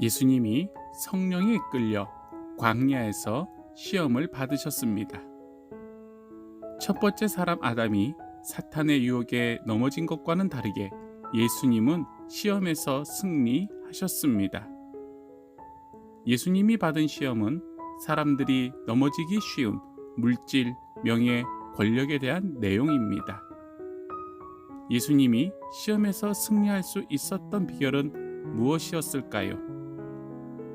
예수님이 성령에 끌려 광야에서 시험을 받으셨습니다. 첫 번째 사람 아담이 사탄의 유혹에 넘어진 것과는 다르게 예수님은 시험에서 승리하셨습니다. 예수님이 받은 시험은 사람들이 넘어지기 쉬운 물질, 명예, 권력에 대한 내용입니다. 예수님이 시험에서 승리할 수 있었던 비결은 무엇이었을까요?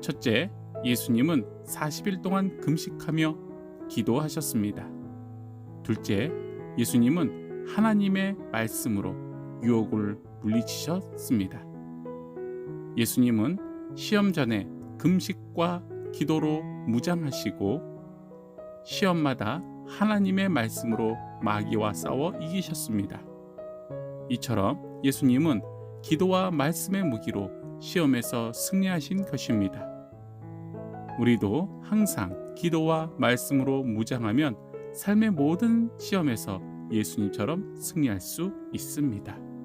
첫째, 예수님은 40일 동안 금식하며 기도하셨습니다. 둘째, 예수님은 하나님의 말씀으로 유혹을 물리치셨습니다. 예수님은 시험 전에 금식과 기도로 무장하시고 시험마다 하나님의 말씀으로 마귀와 싸워 이기셨습니다. 이처럼 예수님은 기도와 말씀의 무기로 시험에서 승리하신 것입니다. 우리도 항상 기도와 말씀으로 무장하면 삶의 모든 시험에서 예수님처럼 승리할 수 있습니다.